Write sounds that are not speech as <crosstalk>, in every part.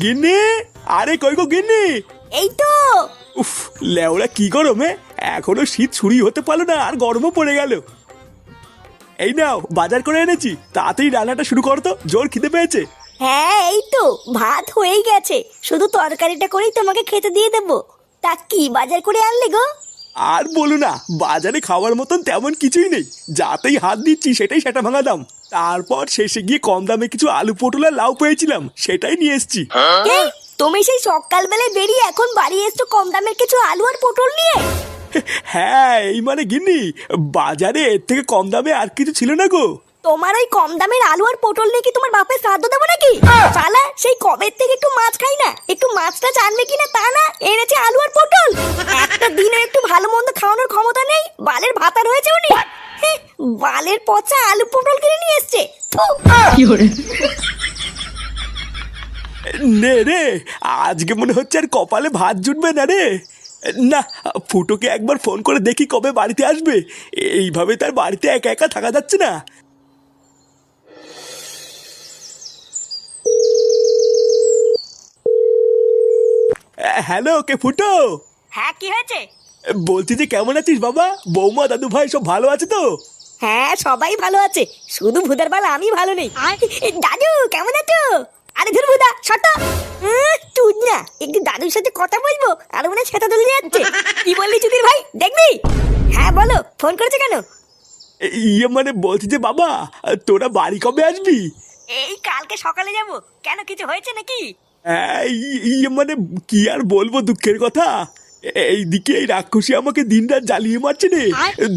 গিন্নি? আরে কই গো গিন্নি? এই তো। উফ লেওড়া কি গরমে? এখনও শীত ছুরি হতে পারল না আর গরমও পড়ে গেল। এই নাও বাজার করে এনেছি। তাড়াতাড়ি রান্নাটা শুরু করতো জোর খিদে পেয়েছে। হ্যাঁ এই তো ভাত হয়েই গেছে। শুধু তরকারিটা করেই তোমাকে খেতে দিয়ে দেবো। তা কি বাজার করে আনলে গো? আর বলো না বাজারে খাওয়ার মতন তেমন কিছুই নেই। যাতেই হাত দিচ্ছি সেটাই সেটা ভাঙা দাম। তারপর শেষে গিয়ে কম দামে কিছু আলু পটল আর লাউ পেয়েছিলাম সেটাই নিয়ে এসেছি। এই, তুমি সেই সকালবেলায় বেরিয়ে এখন বাড়ি এসছো কম দামের কিছু আলু আর পটল নিয়ে? হ্যাঁ এই মানে গিন্নি বাজারে এর থেকে কম দামে আর কিছু ছিল না গো। তোমার ওই কম দামের আলু আর পটল নিয়ে কি তোমার বাপের শ্রাদ্ধ দেবো নাকি? শালা সেই কবের থেকে একটু মাছ খাই না একটু মাছটা জানবে কিনা তা না এনেছে আলু আর পটল। একটা দিনে একটু ভালো মন্দ খাওয়ানোর ক্ষমতা নেই বালের ভাতার হয়েছে উনি। হে, বালের পচা আলু পটল কিনে নিয়ে। নে রে আজকে মনে হচ্ছে আর কপালে ভাত জুটবে না রে। না ফুটোকে একবার ফোন করে দেখি কবে বাড়িতে আসবে। এইভাবে তার বাড়িতে একা একা থাকা যাচ্ছে না। হ্যালো কে ফুটো? হ্যাঁ কি হয়েছে? বলছি যে কেমন আছিস বাবা? বৌমা দাদু ভাই সব ভালো আছে তো? হ্যাঁ সবাই ভালো আছে। শুধু ভুদার বাল আমি ভালো নেই। দাদু কেমন আছো? আরে ধর ভুদা শত তুই না একটু দাদুর সাথে কথা বলব আর মনে সেটা দলে যাচ্ছে। কি বললি চুদির ভাই? দেখবি? হ্যাঁ বলো ফোন করেছে কেন? ইয়ে মানে বলছি যে বাবা তোরা বাড়ি কবে আসবি? এই কালকে সকালে যাব। কেন কিছু হয়েছে নাকি? হ্যাঁ, ইয়ে মানে কি আর বলব দুঃখের কথা? এইদিকে এই রাক্ষসী আমাকে দিন রাত জ্বালিয়ে মারছে রে।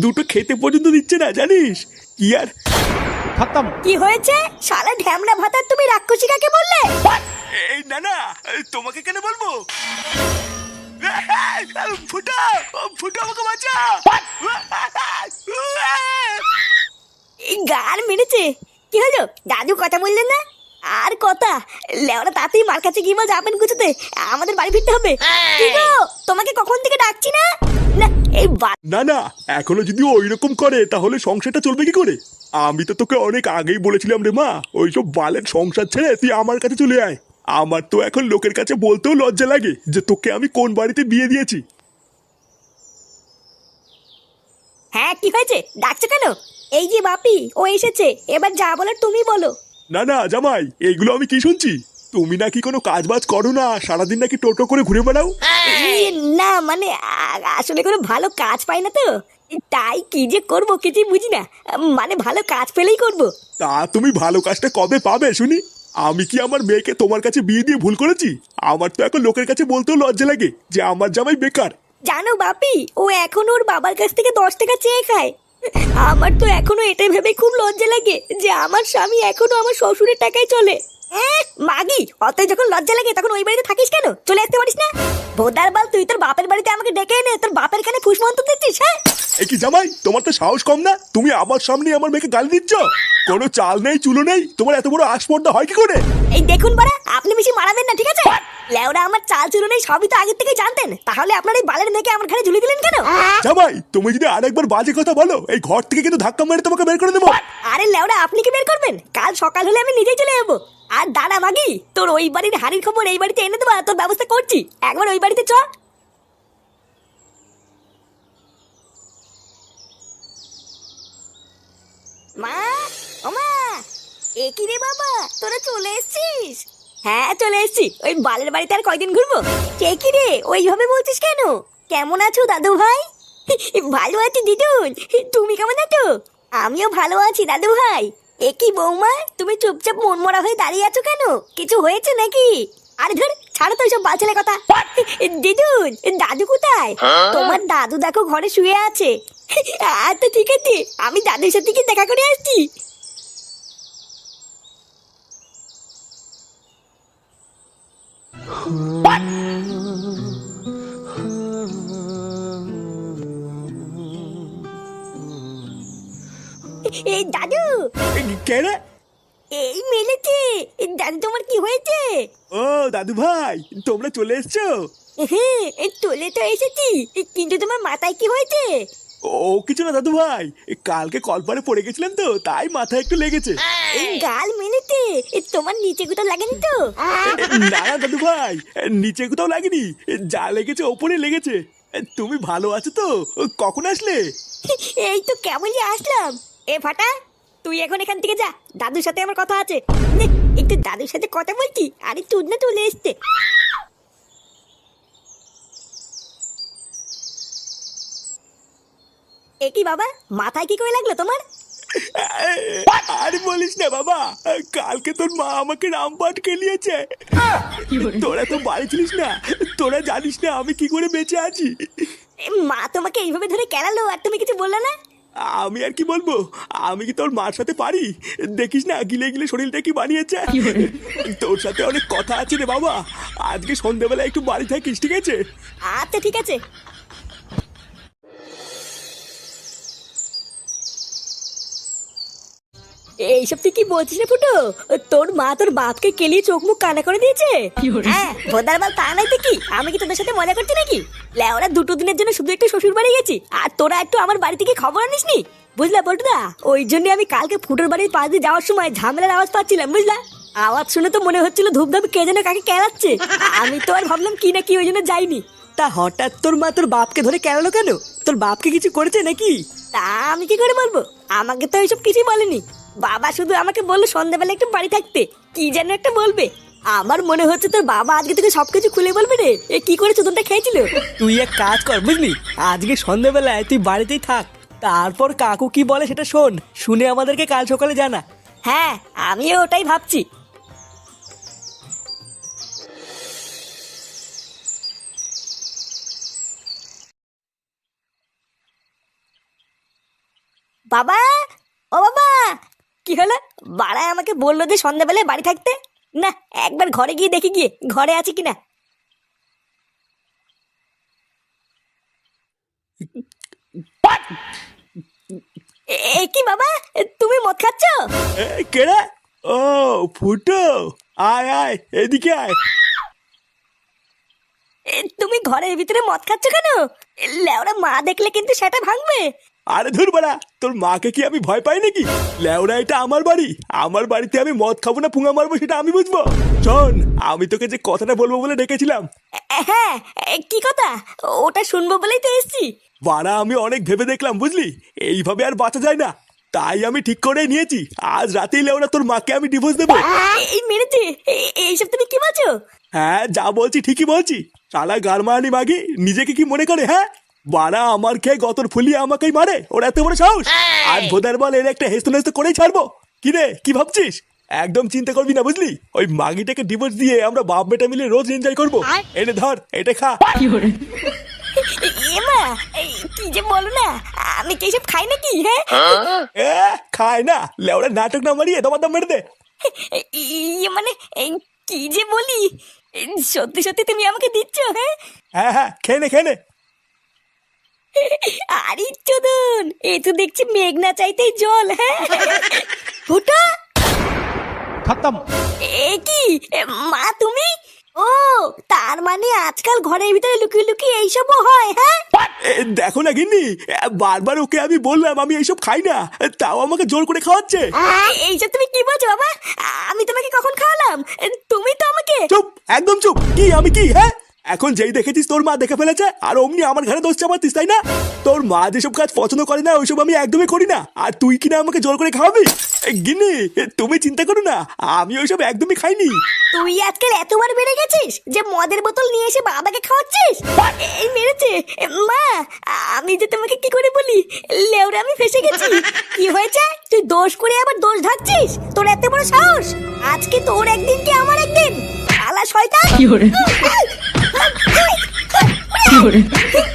দুটো খেতে পর্যন্ত দিচ্ছে না জানিস? কি আর? কি হয়েছে? শালা ঢ্যামলা ভাতার তুমি রাক্ষসী কাকে বললে? এই না না তোমাকে কেন বলব? ফুটা ফুটা আমাকে বাঁচা এই গান মেরেছে। কি হলো? দাদু কথা বললেন না? আর কথা লেওরা তাতেই মার কাছে গিয়ে মা যাবেন গুছোতে আমাদের বাড়ি ফিরতে হবে। কি গো তোমাকে কখন থেকে ডাকছি না? না এই বা- না না এখনও যদি ওই রকম করে তাহলে সংসারটা চলবে কি করে? আমি তো তোকে অনেক আগেই বলেছিলাম রে মা ওইসব বালের সংসার ছেড়ে তুই আমার কাছে চলে আয়। আমার তো এখন লোকের কাছে বলতেও লজ্জা লাগে যে তোকে আমি কোন বাড়িতে বিয়ে দিয়েছি। হ্যাঁ কি হয়েছে? ডাকছো কেন? এই যে বাপি ও এসেছে এবার যা বলার তুমি বলো। না না জামাই এইগুলো আমি কি শুনছি? তুমি নাকি কোনো কাজ বাজ করো না সারাদিন নাকি টোটো করে ঘুরে বেড়াও? না মানে আসলে কোনো ভালো কাজ পাই না তো। তাই কি যে করব কিছুই বুঝি না। মানে ভালো কাজ পেলেই করব। তা তুমি ভালো কাজটা কবে পাবে শুনি? আমি কি আমার মেয়েকে তোমার কাছে বিয়ে দিয়ে ভুল করেছি? আমার তো এখন লোকের কাছে বলতেও লজ্জা লাগে যে আমার জামাই বেকার। জানো বাপি ও এখন ওর বাবার কাছ থেকে দশ টাকা চেয়ে খায়। আমার তো এখনও এটা ভেবে খুব লজ্জা লাগে যে আমার স্বামী এখনও আমার শ্বশুরের টাকায় চলে। মাগি অত যখন লজ্জা লাগে তখন ওই বাড়িতে থাকিস কেন? চলে আসতে পারিস না? ভোদার বাল তুই তোর বাপের বাড়িতে আমাকে ডেকে এনে তোর বাপের কানে ফুসমন্ত দিচ্ছিস হ্যাঁ? কি জামাই তোমার তো সাহস কম না? তুমি আমার সামনে আমার মেয়েকে গালি দিচ্ছ? কোনো চাল নেই চুলো নেই? তোমার এত বড় হয় কি করে? এই দেখুন বাড়া আপনি বেশি মারাবেন না ঠিক আছে? লেওরা আমার চাল চুরো নেই সবই তো আগের থেকে জানতেন। তাহলে আপনার এই বালের মেয়েকে আমার ঘরে ঝুলি দিলেন কেন? জামাই তুমি যদি আরেকবার বাজে কথা বলো এই ঘর থেকে কিন্তু ধাক্কা মেরে তোমাকে বের করে দেবো। আরে লেওরা আপনি কি বের করবেন? কাল সকাল হলে আমি নিজেই চলে যাব। আর দাঁড়া মাগি তোর ওই বাড়ির হাড়ির খবর এই বাড়িতে এনে দেবো তোর ব্যবস্থা করছি। একবার ওই বাড়িতে চ। মা, ও মা, এ কি রে বাবা, তোরা চলে এসেছিস? হ্যাঁ চলে এসেছি। ওই বালের বাড়িতে আর কয়দিন ঘুরবো? কে কি রে, ওইভাবে বলছিস কেন? কেমন আছো দাদু ভাই? <laughs> ভালো আছি দিদুন। তুমি কেমন আছো? আমিও ভালো আছি দাদু ভাই। এ কি বৌমা তুমি চুপচাপ মন মনমরা হয়ে দাঁড়িয়ে আছো কেন? কিছু হয়েছে নাকি? আর ধর ছাড়ো তো ওইসব বালছেলে কথা। দিদুন দাদু কোথায়? তোমার দাদু দেখো ঘরে শুয়ে আছে। আচ্ছা ঠিক আছে। আমি দাদুর সাথে কি দেখা করে আসছি। <laughs> এই দাদু! কে রে? এই দাদু তোমার কি হয়েছে? ও দাদু ভাই তোমরা চলে এসছো? হ্যাঁ তোলে তো এসেছি। কিন্তু তোমার মাথায় কি হয়েছে? ও কিছু না দাদু ভাই। কালকে কলপারে পড়ে গেছিলাম তো তাই মাথায় একটু লেগেছে। গাল মেলেতে এ, তোমার নিচে কোথাও লাগেনি তো? না দাদু ভাই নিচে কোথাও লাগেনি। যা লেগেছে ওপরে লেগেছে। তুমি ভালো আছো তো? কখন আসলে? এই তো কেমনই আসলাম। এ ফাটা তুই এখন এখান থেকে যা। দাদুর সাথে আমার কথা আছে। নে, একটু দাদুর সাথে কথা বলছি আরে তুই না চলে এসছে। এ কি বাবা মাথায় কি করে লাগল তোমার? আর বলিস না বাবা কালকে তোর মা আমাকে রামপাট খেলিয়েছে। তোরা তো বাড়ি ছিলিস না তোরা জানিস না আমি কি করে বেঁচে আছি। এ, মা তোমাকে এইভাবে ধরে কেলালো আর তুমি কিছু বললে না? আমি আর কি বলব? আমি কি তোর মার সাথে পারি? দেখিস না গিলে গিলে শরীরটা কি বানিয়েছে? তোর সাথে অনেক কথা আছে রে বাবা। আজকে সন্ধ্যেবেলা একটু বাড়ি থাকিস ঠিক আছে? আচ্ছা ঠিক আছে। এইসব তুই কি বলছিস রে ফুটো? তোর মা তোর বাপকে কেলিয়ে চোখ মুখ কানা করে দিয়েছে? হ্যাঁ ভোদার বাল তা নাই তো কি? আমি কি তোদের সাথে মজা করছি নাকি? লেওরা দুটো দিনের জন্য শুধু একটু শ্বশুর বাড়ি গেছি আর তোরা একটু আমার বাড়ি থেকে খবর আনিস নি বুঝলা বটুদা ওই জন্য আমি কালকে ফুটোর বাড়ির পাশ দিয়ে যাওয়ার সময় ঝামেলার আওয়াজ পাচ্ছিলাম বুঝলা? আওয়াজ শুনে তো মনে হচ্ছিল ধূপধাপ কে যেন কাকে কেলাচ্ছে। আমি তো আর ভাবলাম কি না কি ওই জন্য যাইনি। তা হঠাৎ তোর মা তোর বাপকে ধরে কেলালো কেন? তোর বাপকে কিছু করেছে নাকি? তা আমি কি করে বলব? আমাকে তো এইসব কিছুই বলেনি। বাবা শুধু আমাকে বলল সন্ধ্যাবেলা একটু বাড়ি থাকতে। কি যেন একটা বলবে। আমার মনে হচ্ছে তোর বাবা আজকে তোকে সবকিছু খুলে বলবে রে। এ কি করে চোদনটা খেয়েছিল? তুই এক কাজ কর বুঝলি? আজকে সন্ধ্যেবেলায় তুই বাড়িতেই থাক। তারপর কাকু কি বলে সেটা শোন। শুনে আমাদেরকে কাল সকালে জানা। হ্যাঁ আমিও ওটাই ভাবছি। বাবা ও বাবা কি হলো? বাড়ায় আমাকে বলল যে সন্ধ্যাবেলায় বাড়ি থাকতে? না একবার ঘরে গিয়ে দেখি গিয়ে ঘরে আছে কিনা? এ কি বাবা? তুমি মদ খাচ্ছ? কেড়ে? ও ফুটো আয় আয় এদিকে আয়। তুমি ঘরের ভিতরে মদ খাচ্ছ কেন? লেওরা মা দেখলে কিন্তু সেটা ভাঙবে। আরে ধুর বাড়া তোর মাকে কি আমি ভয় পাই নাকি? লেওরা এটা আমার বাড়ি। আমার বাড়িতে আমি মদ খাব না পুঙা মারবো সেটা আমি বুঝব। শোন আমি তোকে যে কথাটা বলব বলে ডেকেছিলাম। হ্যাঁ কি কথা? ওটা শুনব বলেই তো এসছি। বাড়া আমি অনেক ভেবে দেখলাম বুঝলি? এইভাবে আর বাঁচা যায় না। তাই আমি ঠিক করে নিয়েছি। আজ রাতেই লেওরা তোর মাকে আমি ডিভোর্স দেবো। এই মেরেছে এইসব তুমি কি বলছো? হ্যাঁ যা বলছি ঠিকই বলছি। শালা গারমানি মাগি নিজেকে কি মনে করে হ্যাঁ? বাড়া আমার খেয়ে গতর ফুলিয়ে আমাকেই মারে। ওর এত বড় সাহস। আর ভোদার বল এর একটা হেস্ত নেস্ত করেই ছাড়বো। কি রে কি ভাবছিস? একদম চিন্তা করবি না বুঝলি? ওই মাগিটাকে ডিভোর্স দিয়ে আমরা বাপ বেটা মিলে রোজ এনজয় করব। এনে ধর এটা খা। এ- এ মা এই, কি যে বলো না আমি কি এইসব খাই নাকি হ্যাঁ? খায় না। লেওড়া নাটক না মারিয়ে মেরে দে। ইয়ে মানে এই, কি যে বলি? সত্যি সত্যি তুমি আমাকে দিচ্ছ হ্যাঁ? হ্যাঁ হ্যাঁ খেয়ে নে খেয়ে নে। আরে চোদন এ তো দেখছি মেঘনা চাইতেই জল হ্যাঁ? ফুটা খতম। এ কি? মা তুমি? ও তার মানে আজকাল ঘরের ভিতরে লুকিয়ে লুকিয়ে এইসবও হয় হ্যাঁ? দেখো না গিন্নি বারবার ওকে আমি বললাম আমি এইসব খাই না তাও আমাকে জোর করে খাওয়াচ্ছে। এইসব তুমি কি বলছো বাবা? আমি তোমাকে কখন খাওয়ালাম? তুমি তো আমাকে চুপ একদম চুপ কি আমি কি হ্যাঁ? এখন যেই দেখেছিস তোর মা দেখে ফেলেছে আর অমনি আমার ঘরে দোষ চাপাতিস তাই না? তোর মা যেসব কাজ পছন্দ করে না ওইসব আমি একদমই করি না। আর তুই কিনা আমাকে জোর করে খাওয়াবি? এ, তুমি চিন্তা করো না আমি ওইসব একদমই খাইনি। তুই আজকাল এতবার বেড়ে গেছিস যে মদের বোতল নিয়ে এসে বাবাকে খাওয়াচ্ছিস? এই মেরেছে। মা আমি যে তোমাকে কি করে বলি? লেওরা আমি ফেসে গেছি। কি হয়েছে? তুই দোষ করে আবার দোষ ঢাকছিস? তোর এত বড় সাহস? আজকে তোর একদিন কি আমার একদিন? আলা শয়তান! কি hore? কি hore?